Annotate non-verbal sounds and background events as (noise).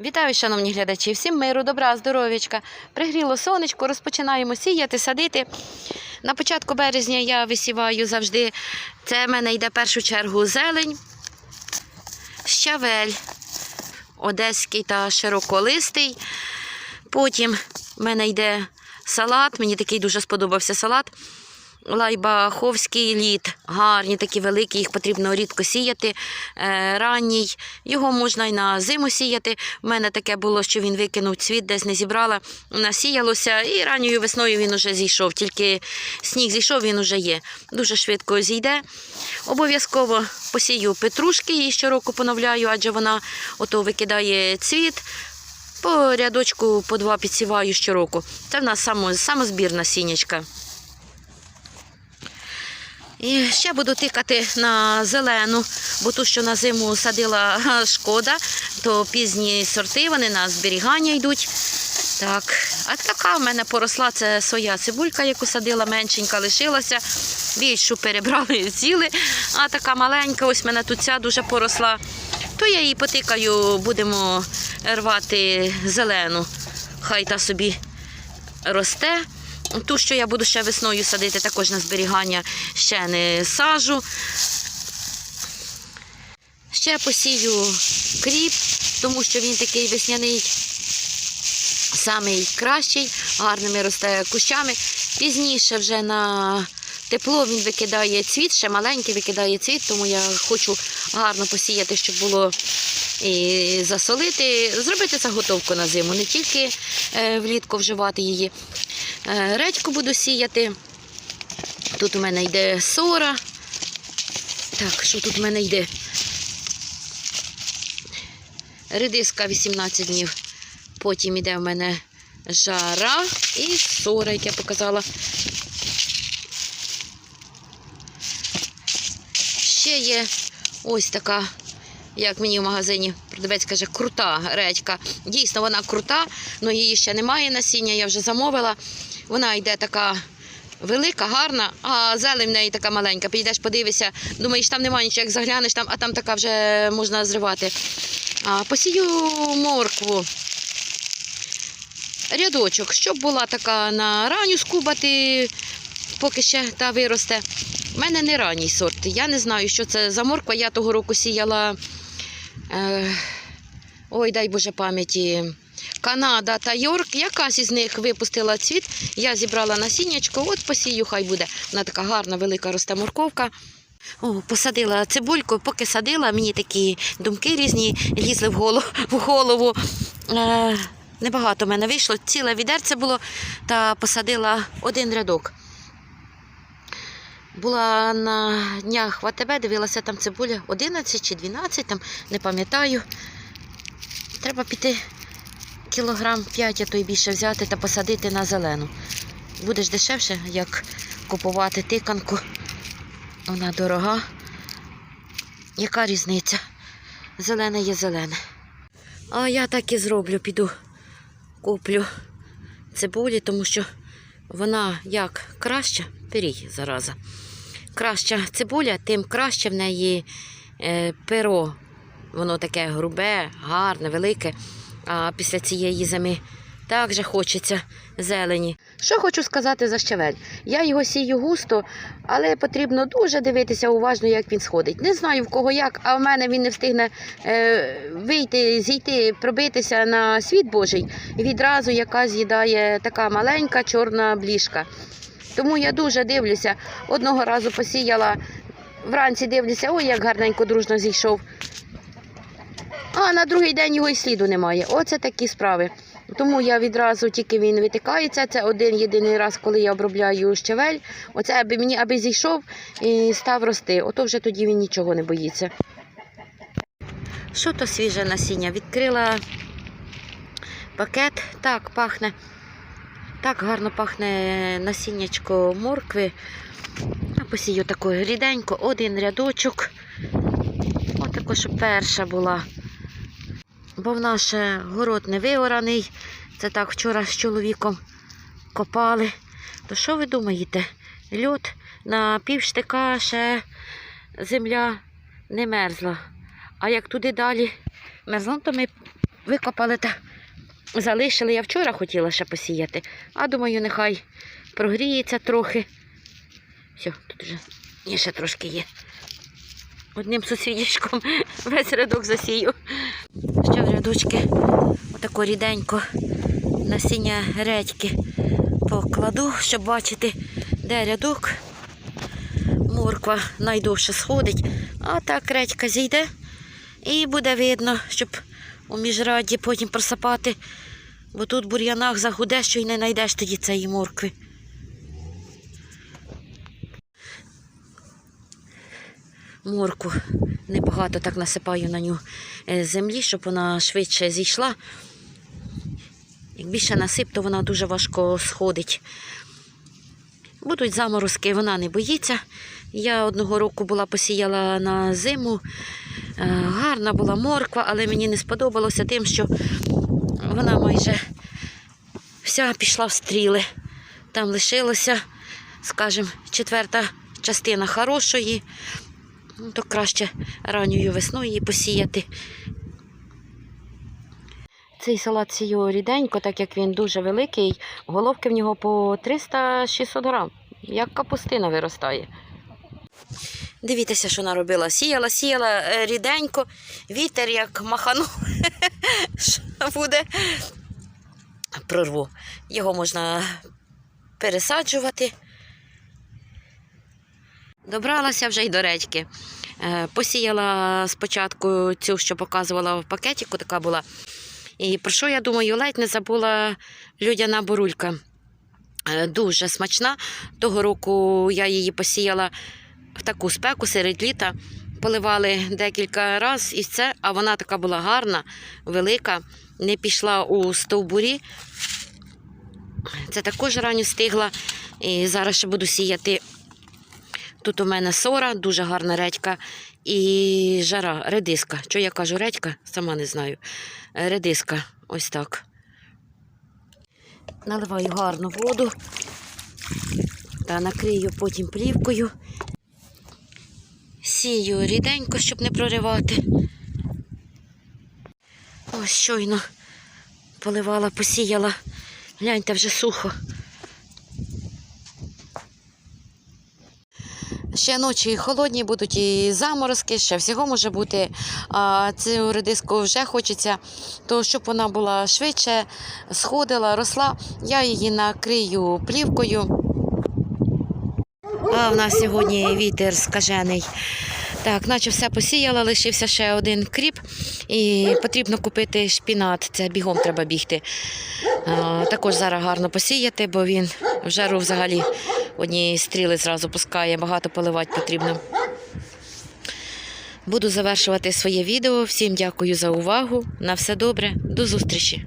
Вітаю, шановні глядачі! Всім миру, добра, здоров'ячка. Пригріло сонечко, розпочинаємо сіяти, садити. На початку березня я висіваю завжди. Це в мене йде в першу чергу зелень, щавель, одеський та широколистий. Потім в мене йде салат. Мені такий дуже сподобався салат. Лайбаховський лід, гарні, такі великі, їх потрібно рідко сіяти. Е, ранній, його можна і на зиму сіяти. У мене таке було, що він викинув цвіт, десь не зібрала, насіялося, і ранньою весною він уже зійшов. Тільки сніг зійшов, він уже є. Дуже швидко зійде. Обов'язково посію петрушки, її щороку поновляю, адже вона ото викидає цвіт. По рядочку по два підсіваю щороку. Це в нас само, самозбірна сінячка. І ще буду тикати на зелену, бо ту, що на зиму садила (laughs) шкода, то пізні сорти, вони на зберігання йдуть. Так, а така в мене поросла це своя цибулька, яку садила, меншенька лишилася. Більшу перебрали з'їли, а така маленька, ось в мене тут ця дуже поросла. То я її потикаю, будемо рвати зелену. Хай та собі росте. Ту, що я буду ще весною садити, також на зберігання ще не сажу. Ще посію кріп, тому що він такий весняний, самий кращий, гарними росте кущами. Пізніше вже на тепло він викидає цвіт, ще маленький викидає цвіт, тому я хочу гарно посіяти, щоб було і засолити, зробити заготовку на зиму, не тільки е, влітку вживати її. Е, Редьку буду сіяти. Тут у мене йде сора. Так, що тут у мене йде? Редиска 18 днів. Потім йде в мене жара і сора, як я показала. Ще є ось така, як мені в магазині продавець каже, крута редька. Дійсно, вона крута, але її ще немає насіння, я вже замовила. Вона йде така велика, гарна, а зелень в неї така маленька. Підійдеш, подивишся, думаєш, там немає нічого, як заглянеш, там, а там така вже можна зривати. А, посію моркву. Рядочок, щоб була така на ранню скубати, поки ще та виросте. У мене не ранній сорт. Я не знаю, що це за морква. Я того року сіяла. Ой, дай Боже пам'яті. Канада та Йорк, якась із них випустила цвіт. Я зібрала насіннячко, от посію, хай буде. Вона така гарна, велика росте морковка. О, посадила цибульку, поки садила, мені такі думки різні лізли в голову. В голову. Е, небагато в мене вийшло, ціле відерце було, та посадила один рядок. Була на днях в АТБ, дивилася там цибуля 11 чи 12, там, не пам'ятаю. Треба піти кілограм 5, а то й більше взяти та посадити на зелену. Буде ж дешевше, як купувати тиканку. Вона дорога. Яка різниця? Зелене є зелене. А я так і зроблю, піду куплю цибулі, тому що вона як краща, пирій зараза. Краща цибуля, тим краще в неї е, перо. Воно таке грубе, гарне, велике. А після цієї зими так же хочеться зелені. Що хочу сказати за щавель? Я його сію густо, але потрібно дуже дивитися уважно, як він сходить. Не знаю в кого як, а в мене він не встигне е, вийти, зійти, пробитися на світ Божий. Відразу яка з'їдає така маленька чорна бліжка. Тому я дуже дивлюся. Одного разу посіяла, вранці дивлюся, ой, як гарненько дружно зійшов. А на другий день його і сліду немає. Оце такі справи. Тому я відразу тільки він витикається. Це один єдиний раз, коли я обробляю щавель. Оце аби мені аби зійшов і став рости. Ото вже тоді він нічого не боїться. Що то свіже насіння? Відкрила пакет. Так, пахне. Так гарно пахне насіннячко моркви. А посію такою ріденько, один рядочок. Отако, щоб перша була. Бо в наш город не виораний. Це так вчора з чоловіком копали. То що ви думаєте? Льот на півштика ще земля не мерзла. А як туди далі мерзла, то ми викопали та залишили. Я вчора хотіла ще посіяти, а думаю, нехай прогріється трохи. Все, тут вже є ще трошки є. Одним сусідічком (laughs) весь рядок засію. Ще рядочки отако ріденько насіння редьки покладу, щоб бачити, де рядок. Морква найдовше сходить, а так редька зійде і буде видно, щоб у міжраді потім просапати, бо тут в бур'янах загуде, що й не знайдеш тоді цієї моркви. Морку небагато так насипаю на нього е, землі, щоб вона швидше зійшла. Як більше насип, то вона дуже важко сходить. Будуть заморозки, вона не боїться. Я одного року була посіяла на зиму. Е, Гарна була морква, але мені не сподобалося тим, що вона майже вся пішла в стріли. Там лишилося, скажімо, четверта частина хорошої. Ну, то краще ранньою весною її посіяти. Цей салат сію ріденько, так як він дуже великий, головки в нього по 300-600 грам, як капустина виростає. Дивіться, що наробила. Сіяла, сіяла е, ріденько, вітер як маханув, (laughs) що буде. Прорву. Його можна пересаджувати. Добралася вже й до редьки. Е, Посіяла спочатку цю, що показувала в пакетику, така була. І про що я думаю, ледь не забула людяна бурулька. Е, Дуже смачна. Того року я її посіяла в таку спеку серед літа. Поливали декілька разів і все, а вона така була гарна, велика, не пішла у стовбурі. Це також ранню стигла. І зараз ще буду сіяти. Тут у мене сора, дуже гарна редька і жара, редиска. Що я кажу редька? Сама не знаю. Е, Редиска, ось так. Наливаю гарну воду та накрию потім плівкою. Сію ріденько, щоб не проривати. Ось щойно поливала, посіяла. Гляньте, вже сухо. Ще ночі холодні будуть і заморозки, ще всього може бути. А цю редиску вже хочеться, то щоб вона була швидше, сходила, росла. Я її накрию плівкою. А в нас сьогодні вітер скажений. Так, наче все посіяла, лишився ще один кріп. І потрібно купити шпінат. Це бігом треба бігти. Також зараз гарно посіяти, бо він в жару взагалі одні стріли зразу пускає, багато поливати потрібно. Буду завершувати своє відео. Всім дякую за увагу. На все добре, до зустрічі!